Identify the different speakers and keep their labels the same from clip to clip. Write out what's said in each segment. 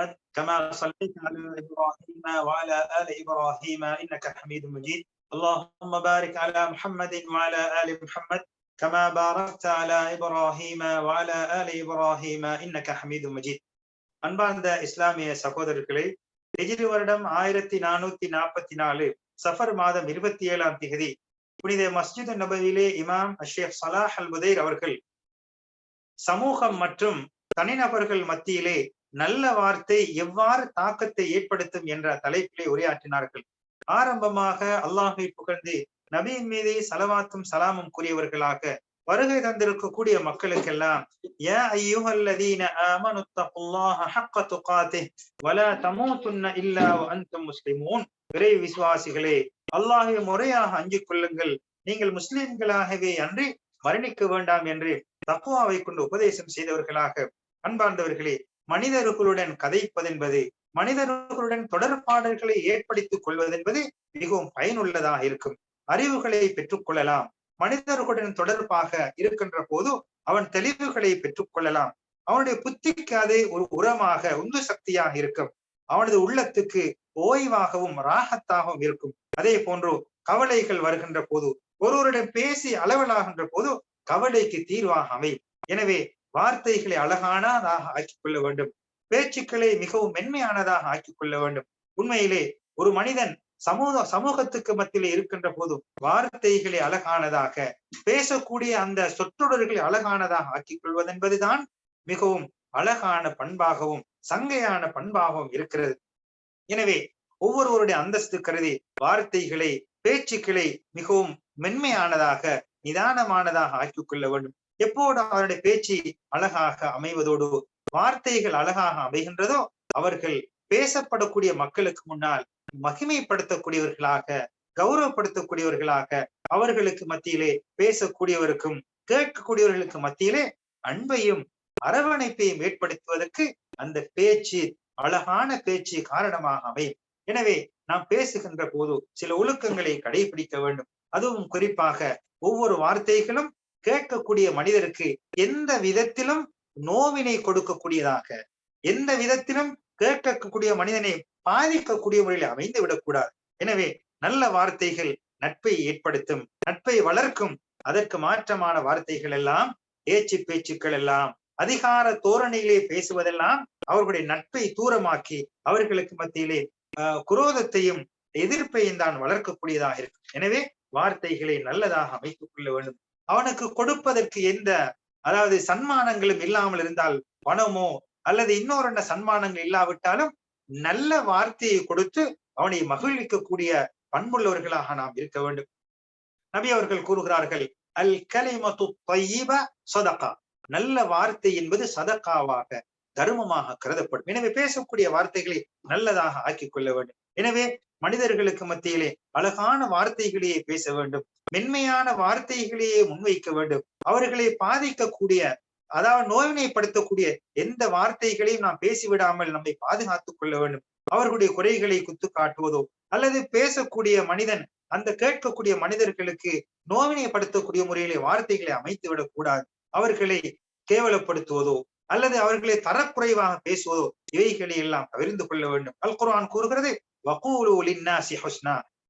Speaker 1: محمد كما صليت على ابراهيم وعلى ال ابراهيم انك حميد مجيد اللهم بارك على محمد وعلى ال محمد كما باركت على ابراهيم وعلى ال ابراهيم انك حميد مجيد அன்பார்ந்த இஸ்லாமிய சகோதரர்களே எஜிரி வருடம் ஆயிரத்தி நானூத்தி நாற்பத்தி நாலு சஃபர் மாதம் இருபத்தி ஏழாம் தேதி புனித மஸ்ஜித் நபவிலே இமாம் அஷேப் சலாஹ் அல் புதைர் அவர்கள் சமூகம் மற்றும் தனிநபர்கள் மத்தியிலே நல்ல வார்த்தை எவ்வாறு தாக்கத்தை ஏற்படுத்தும் என்ற தலைப்பிலே உரையாற்றினார்கள். ஆரம்பமாக அல்லாஹை புகழ்ந்து நபியின் மீதே சலவாத்தும் சலாமும் கூறியவர்களாக வருகை தந்திருக்கக்கூடிய மக்களுக்கெல்லாம் யா ஐயுஹல்லதீன ஆமனு தகுல்லாஹ ஹக்க துகாதிஹ் வலா தமூதுன்ன இல்லா வஅன்தும் விசுவாசிகளே அல்லாஹை முறையாக அஞ்சு கொள்ளுங்கள். நீங்கள் முஸ்லிம்களாகவே அன்றி மரணிக்க வேண்டாம் என்று தக்குவாவை கொண்டு உபதேசம் செய்தவர்களாக அன்பார்ந்தவர்களே மனிதர்களுடன் கதைப்பதென்பது மனிதர்களுடன் தொடர்பாடல்களை ஏற்படுத்திக் கொள்வதென்பது மிகவும் பயனுள்ளதாக இருக்கும். அறிவுகளை பெற்றுக் கொள்ளலாம் மனிதர்களுடன் தொடர்பாக இருக்கின்ற போது அவன் தெளிவுகளை பெற்றுக் கொள்ளலாம் அவனுடைய புத்திக்கு அது ஒரு உரமாக உந்து சக்தியாக இருக்கும். அவனது உள்ளத்துக்கு ஓய்வாகவும் ராகத்தாகவும் இருக்கும். அதே போன்று கவலைகள் வருகின்ற போது ஒருவரிடம் பேசி அளவலாகின்ற போது கவலைக்கு தீர்வாக அமையும். எனவே வார்த்தைகளை அழகானதாக ஆக்கிக் கொள்ள வேண்டும். பேச்சுக்களை மிகவும் மென்மையானதாக ஆக்கிக் கொள்ள வேண்டும். உண்மையிலே ஒரு மனிதன் சமூக சமூகத்துக்கு மத்தியிலே இருக்கின்ற போதும் வார்த்தைகளை அழகானதாக பேசக்கூடிய அந்த சொற்றொடர்களை அழகானதாக ஆக்கிக் கொள்வதென்பதுதான் மிகவும் அழகான பண்பாகவும் சங்கையான பண்பாகவும் இருக்கிறது. எனவே ஒவ்வொருவருடைய அந்தஸ்து கருதி வார்த்தைகளை பேச்சுக்களை மிகவும் மென்மையானதாக நிதானமானதாக ஆக்கிக் கொள்ள வேண்டும். எப்போது அவருடைய பேச்சு அழகாக அமைவதோடு வார்த்தைகள் அழகாக அமைகின்றதோ அவர்கள் பேசப்படக்கூடிய மக்களுக்கு முன்னால் மகிமைப்படுத்தக்கூடியவர்களாக கௌரவப்படுத்தக்கூடியவர்களாக அவர்களுக்கு மத்தியிலே பேசக்கூடியவருக்கும் கேட்கக்கூடியவர்களுக்கு மத்தியிலே அன்பையும் அரவணைப்பையும் ஏற்படுத்துவதற்கு அந்த பேச்சு அழகான பேச்சு காரணமாக அமையும். எனவே நாம் பேசுகின்ற போது சில ஒழுக்கங்களை கடைபிடிக்க வேண்டும். அதுவும் குறிப்பாக ஒவ்வொரு வார்த்தைகளும் கேட்கக்கூடிய மனிதருக்கு எந்த விதத்திலும் நோவினை கொடுக்கக்கூடியதாக எந்த விதத்திலும் கேட்கக்கூடிய மனிதனை பாதிக்கக்கூடிய முறையில் அமைந்து விடக்கூடாது. எனவே நல்ல வார்த்தைகள் நட்பை ஏற்படுத்தும் நட்பை வளர்க்கும் அதற்கு மாற்றமான வார்த்தைகள் எல்லாம் ஏச்சு பேச்சுக்கள் எல்லாம் அதிகார தோரணையிலே பேசுவதெல்லாம் அவர்களுடைய நட்பை தூரமாக்கி அவர்களுக்கு மத்தியிலே குரோதத்தையும் எதிர்ப்பையும் தான் வளர்க்கக்கூடியதாக இருக்கும். எனவே வார்த்தைகளை நல்லதாக அமைத்துக் கொள்ள வேண்டும். அவனுக்கு கொடுப்பதற்கு எந்த அதாவது சன்மானங்களும் இல்லாமல் இருந்தால் பணமோ அல்லது இன்னொரு என்ன சன்மானங்கள் இல்லாவிட்டாலும் நல்ல வார்த்தையை கொடுத்து அவனை மகிழ்விக்கக்கூடிய பண்புள்ளவர்களாக நாம் இருக்க வேண்டும். நபி அவர்கள் கூறுகிறார்கள் அல் கலிமத்து தையீப சதகா. நல்ல வார்த்தை என்பது சதக்காவாக தர்மமாக கருதப்படும். எனவே பேசக்கூடிய வார்த்தைகளை நல்லதாக ஆக்கிக் கொள்ள வேண்டும். எனவே மனிதர்களுக்கு மத்தியிலே அழகான வார்த்தைகளையே பேச வேண்டும். மென்மையான வார்த்தைகளையே முன்வைக்க வேண்டும். அவர்களை பாதிக்கக்கூடிய அதாவது நோயினைப்படுத்தக்கூடிய எந்த வார்த்தைகளையும் நாம் பேசிவிடாமல் நம்மை பாதுகாத்துக் கொள்ள வேண்டும். அவர்களுடைய குறைகளை குத்து காட்டுவதோ அல்லது பேசக்கூடிய மனிதன் அந்த கேட்கக்கூடிய மனிதர்களுக்கு நோவினைப்படுத்தக்கூடிய முறையிலே வார்த்தைகளை அமைத்து விடக்கூடாது அவர்களை கேவலப்படுத்துவதோ அல்லது அவர்களை தரக்குறைவாக பேசுவதோ இவைகளை எல்லாம் தவிர்ந்து கொள்ள வேண்டும். அல் குரான் கூறுகிறது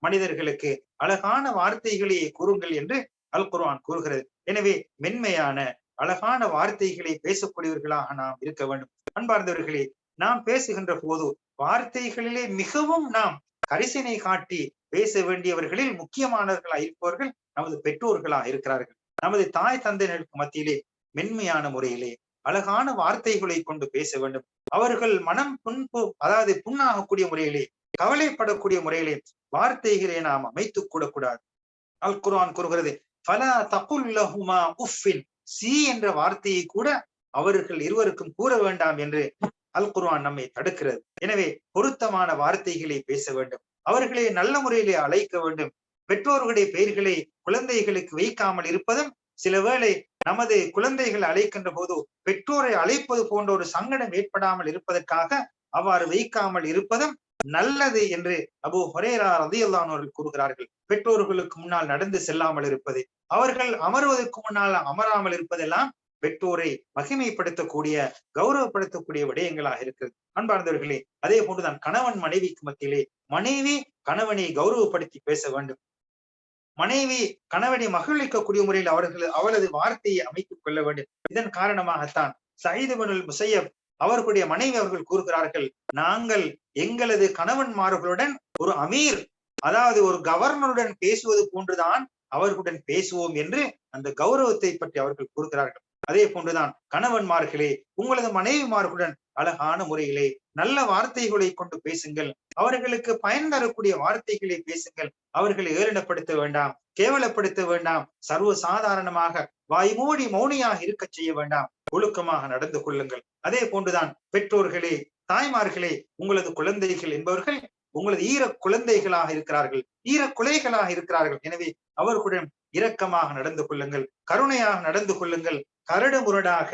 Speaker 1: மனிதர்களுக்கு அழகான வார்த்தைகளை கூறுங்கள் என்று அல் குர்ஆன் கூறுகிறது. எனவே மென்மையான அழகான வார்த்தைகளை பேசக்கூடியவர்களாக நாம் இருக்க வேண்டும். அன்பார்ந்தவர்களே நாம் பேசுகின்ற போது வார்த்தைகளிலே மிகவும் நாம் கரிசனை காட்டி பேச வேண்டியவர்களில் முக்கியமானவர்களாக இருப்பவர்கள் நமது பெற்றோர்களாக இருக்கிறார்கள். நமது தாய் தந்தையினருக்கு மத்தியிலே மென்மையான முறையிலே அழகான வார்த்தைகளை கொண்டு பேச வேண்டும். அவர்கள் மனம் புண்பு அதாவது புண்ணாகக்கூடிய முறையிலே கவலைப்படக்கூடிய முறையிலே வார்த்தைகளை நாம் அமைத்துக் கூடக்கூடாது. அல் குரான் கூறுகிறது பல தகுல்லஹுமா உஃபின் சி என்ற வார்த்தையை கூட அவர்கள் இருவருக்கும் கூற வேண்டாம் என்று அல் குர்ஆன் நம்மை தடுக்கிறது. எனவே பொருத்தமான வார்த்தைகளை பேச வேண்டும். அவர்களை நல்ல முறையிலே அழைக்க வேண்டும். பெற்றோர்களுடைய பெயர்களை குழந்தைகளுக்கு வைக்காமல் இருப்பதும் சில வேளை நமது குழந்தைகள் அழைக்கின்ற போது பெற்றோரை அழைப்பது போன்ற ஒரு சங்கடம் ஏற்படாமல் இருப்பதற்காக அவ்வாறு வைக்காமல் இருப்பதும் நல்லது என்று அபு ஹொரேரா ரதியல்லானவர்கள் கூறுகிறார்கள். பெற்றோர்களுக்கு முன்னால் நடந்து செல்லாமல் இருப்பது அவர்கள் அமர்வதற்கு முன்னால் அமராமல் இருப்பதெல்லாம் பெற்றோரை மகிமைப்படுத்தக்கூடிய கௌரவப்படுத்தக்கூடிய விடயங்களாக இருக்கிறது. அன்பார்ந்தவர்களே அதே போன்றுதான் கணவன் மனைவிக்கு மத்தியிலே மனைவி கணவனை கௌரவப்படுத்தி பேச வேண்டும். மனைவி கணவனை மகிழ்விக்கக்கூடிய முறையில் அவர்கள் அவளது வார்த்தையை அமைத்துக் கொள்ள வேண்டும். இதன் காரணமாகத்தான் சயிதுபனுல் முசையப் அவர்களுடைய மனைவி அவர்கள் கூறுகிறார்கள் நாங்கள் எங்களது கணவன்மார்களுடன் ஒரு அமீர் அதாவது ஒரு கவர்னருடன் பேசுவது போன்றுதான் அவர்களுடன் பேசுவோம் என்று அந்த கௌரவத்தை பற்றி அவர்கள் கூறுகிறார்கள். அதே போன்றுதான் கணவன்மார்களே உங்களது மனைவிமார்களுடன் அழகான முறையிலே நல்ல வார்த்தைகளை கொண்டு பேசுங்கள். அவர்களுக்கு பயன் தரக்கூடிய வார்த்தைகளை பேசுங்கள். அவர்களை ஏளனப்படுத்த வேண்டாம் கேவலப்படுத்த வேண்டாம் சர்வ சாதாரணமாக வாய்மூடி மௌனியாக இருக்க செய்ய வேண்டாம். ஒழுக்கமாக நடந்து கொள்ளுங்கள். அதே போன்றுதான் பெற்றோர்களே தாய்மார்களே உங்களது குழந்தைகள் என்பவர்கள் உங்களது ஈர குழந்தைகளாக இருக்கிறார்கள். ஈர குலைகளாக இருக்கிறார்கள். எனவே அவர்களுடன் இரக்கமாக நடந்து கொள்ளுங்கள். கருணையாக நடந்து கொள்ளுங்கள். கரடு முரடாக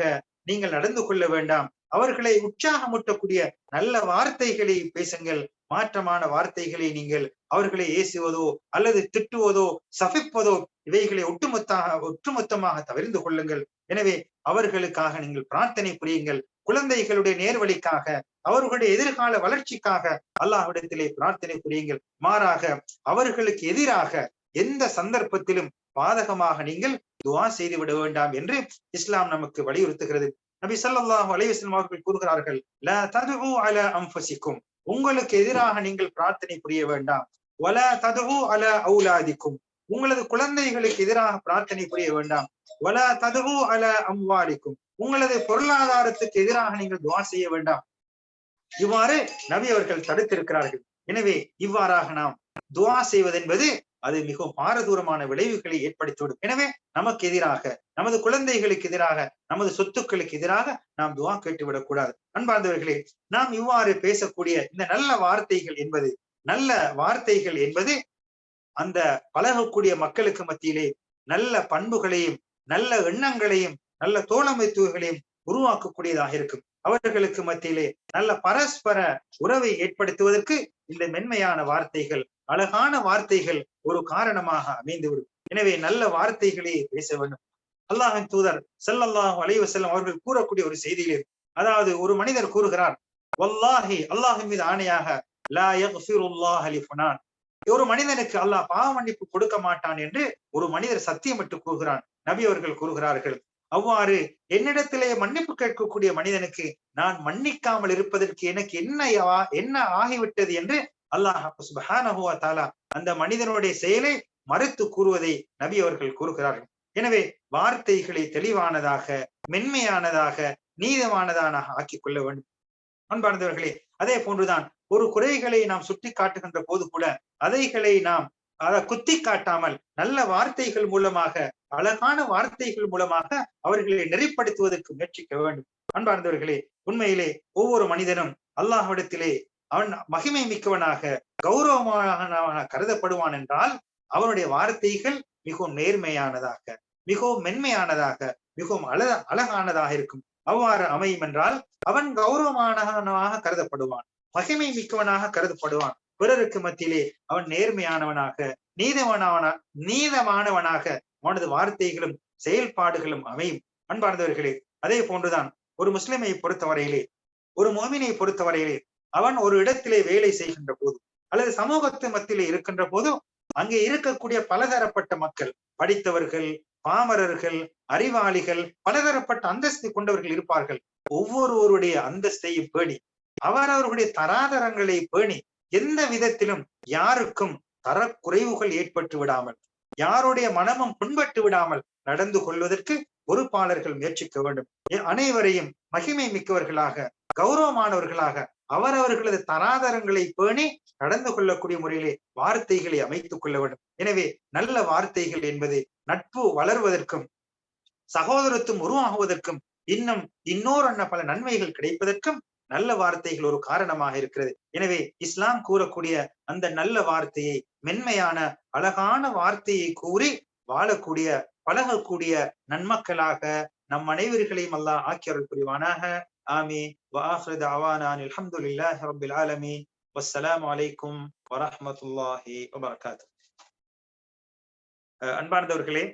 Speaker 1: நீங்கள் நடந்து கொள்ள வேண்டாம். அவர்களை உற்சாகமூட்டக்கூடிய நல்ல வார்த்தைகளை பேசுங்கள். மாற்றமான வார்த்தைகளை நீங்கள் அவர்களை ஏசுவதோ அல்லது திட்டுவதோ சபிப்பதோ இவைகளை ஒட்டுமொத்தாக ஒட்டுமொத்தமாக தவிர்ந்து கொள்ளுங்கள். எனவே அவர்களுக்காக நீங்கள் பிரார்த்தனை புரியுங்கள். குழந்தைகளுடைய நேர்வழிக்காக அவர்களுடைய எதிர்கால வளர்ச்சிக்காக அல்லாஹ்விடத்திலே பிரார்த்தனை புரியுங்கள். மாறாக அவர்களுக்கு எதிராக எந்த சந்தர்ப்பத்திலும் பாதகமாக நீங்கள் துவா செய்து விட வேண்டாம் என்று இஸ்லாம் நமக்கு வலியுறுத்துகிறது. நபி ஸல்லல்லாஹு அலைஹி அவர்கள் கூறுகிறார்கள் அல ததுஉ உங்களுக்கு எதிராக நீங்கள் பிரார்த்தனை புரிய வேண்டாம். வலா ததுவு அல அவுலாதிக்கும். உங்களது குழந்தைகளுக்கு எதிராக பிரார்த்தனை புரிய வேண்டாம். வல ததுஉ அல அம்வாலிக்கும். உங்களது பொருளாதாரத்துக்கு எதிராக நீங்கள் துவா செய்ய வேண்டாம். இவ்வாறு நபி அவர்கள் தடுத்திருக்கிறார்கள். எனவே இவ்வாறாக நாம் துவா செய்வதென்பது அது மிகவும் பாரதூரமான விளைவுகளை ஏற்படுத்திவிடும். எனவே நமக்கு எதிராக நமது குழந்தைகளுக்கு எதிராக நமது சொத்துக்களுக்கு எதிராக நாம் துவா கேட்டுவிடக் கூடாது அன்பார்ந்தவர்களே நாம் இவ்வாறு பேசக்கூடிய இந்த நல்ல வார்த்தைகள் என்பது நல்ல வார்த்தைகள் என்பது அந்த பழகக்கூடிய மக்களுக்கு மத்தியிலே நல்ல பண்புகளையும் நல்ல எண்ணங்களையும் நல்ல தோழமைத்துவங்களையும் உருவாக்கக்கூடியதாக இருக்கும். அவர்களுக்கு மத்தியிலே நல்ல பரஸ்பர உறவை ஏற்படுத்துவதற்கு இந்த மென்மையான வார்த்தைகள் அழகான வார்த்தைகள் ஒரு காரணமாக அமைந்துவிடும். எனவே நல்ல வார்த்தைகளே பேச வேண்டும். அல்லாஹின் தூதர் செல்லல்லாஹ் அலைஹி செல்லும் அவர்கள் கூறக்கூடிய ஒரு செய்தியிலே அதாவது ஒரு மனிதர் கூறுகிறார் வல்லாஹி அல்லாஹின் மீது ஆணையாக லா யஃபிருல்லாஹ் அலிஃபுனான் ஒரு மனிதனுக்கு அல்லாஹ் பாவ மன்னிப்பு கொடுக்க மாட்டான் என்று ஒரு மனிதர் சத்தியமிட்டு கூறுகிறான். நபி அவர்கள் கூறுகிறார்கள் அவ்வாறு என்னிடத்திலே மன்னிப்பு கேட்கக்கூடிய மனிதனுக்கு நான் மன்னிக்காமல் இருப்பதற்கு எனக்கு என்ன என்ன ஆகிவிட்டது? என்று அல்லாஹ் சுபஹானஹு அந்த மனிதனுடைய செயலை மறுத்து கூறுவதை நபி அவர்கள் கூறுகிறார்கள். எனவே வார்த்தைகளை தெளிவானதாக மென்மையானதாக நீதமானதான ஆக்கிக் கொள்ள வேண்டும். அன்பார்ந்தவர்களே அதே போன்றுதான் ஒரு குறைகளை நாம் சுட்டி காட்டுகின்ற போது கூட அதைகளை நாம் அதை குத்தி காட்டாமல் நல்ல வார்த்தைகள் மூலமாக அழகான வார்த்தைகள் மூலமாக அவர்களை நெறிப்படுத்துவதற்கு முயற்சிக்க வேண்டும். அன்பார்ந்தவர்களே உண்மையிலே ஒவ்வொரு மனிதனும் அல்லாஹ்விடத்திலே அவன் மகிமை மிக்கவனாக கௌரவமான கருதப்படுவான் என்றால் அவனுடைய வார்த்தைகள் மிகவும் நேர்மையானதாக மிகவும் மென்மையானதாக மிகவும் அழ அழகானதாக இருக்கும். அவ்வாறு அமையும் என்றால் அவன் கௌரவமானவனாக கருதப்படுவான். மகிமை மிக்கவனாக கருதப்படுவான். பிறருக்கு மத்தியிலே அவன் நேர்மையானவனாக நீதமானவனா நீதமானவனாக அவனது வார்த்தைகளும் செயல்பாடுகளும் அமையும். அன்பார்ந்தவர்களே அதே போன்றுதான் ஒரு முஸ்லிமை பொறுத்தவரையிலே ஒரு மோமினை பொறுத்தவரையிலே அவன் ஒரு இடத்திலே வேலை செய்கின்ற போது அல்லது சமூகத்து மத்தியிலே இருக்கின்ற போது அங்கே இருக்கக்கூடிய பலதரப்பட்ட மக்கள் படித்தவர்கள் பாமரர்கள் அறிவாளிகள் பலதரப்பட்ட அந்தஸ்தை கொண்டவர்கள் இருப்பார்கள். ஒவ்வொருவருடைய அந்தஸ்தையும் பேணி அவரவர்களுடைய தராதரங்களை பேணி எந்த விதத்திலும் யாருக்கும் தரக்குறைவுகள் ஏற்பட்டு விடாமல் யாருடைய மனமும் புண்பட்டு விடாமல் நடந்து கொள்வதற்கு பொறுப்பாளர்கள் முயற்சிக்க வேண்டும். அனைவரையும் மகிமை மிக்கவர்களாக கௌரவமானவர்களாக அவரவர்களது தராதரங்களை பேணி நடந்து கொள்ளக்கூடிய முறையிலே வார்த்தைகளை அமைத்துக் கொள்ள வேண்டும். எனவே நல்ல வார்த்தைகள் என்பது நட்பு வளர்வதற்கும் சகோதரத்தும் உருவாகுவதற்கும் இன்னும் இன்னொரு பல நன்மைகள் கிடைப்பதற்கும் நல்ல வார்த்தைகள் ஒரு காரணமாக இருக்கிறது. எனவே இஸ்லாம் கூறக்கூடிய அந்த நல்ல வார்த்தையை மென்மையான அழகான வார்த்தையை கூறி வாழக்கூடிய பழகக்கூடிய நன்மக்களாக நம் அனைவர்களையும் அல்லாஹ் ஆக்கியவர்கள் புரிவானாக ஆமி وآخر دعوانا أن الحمد لله رب العالمين والسلام عليكم ورحمة الله وبركاته அன்பார்ந்தவர்களே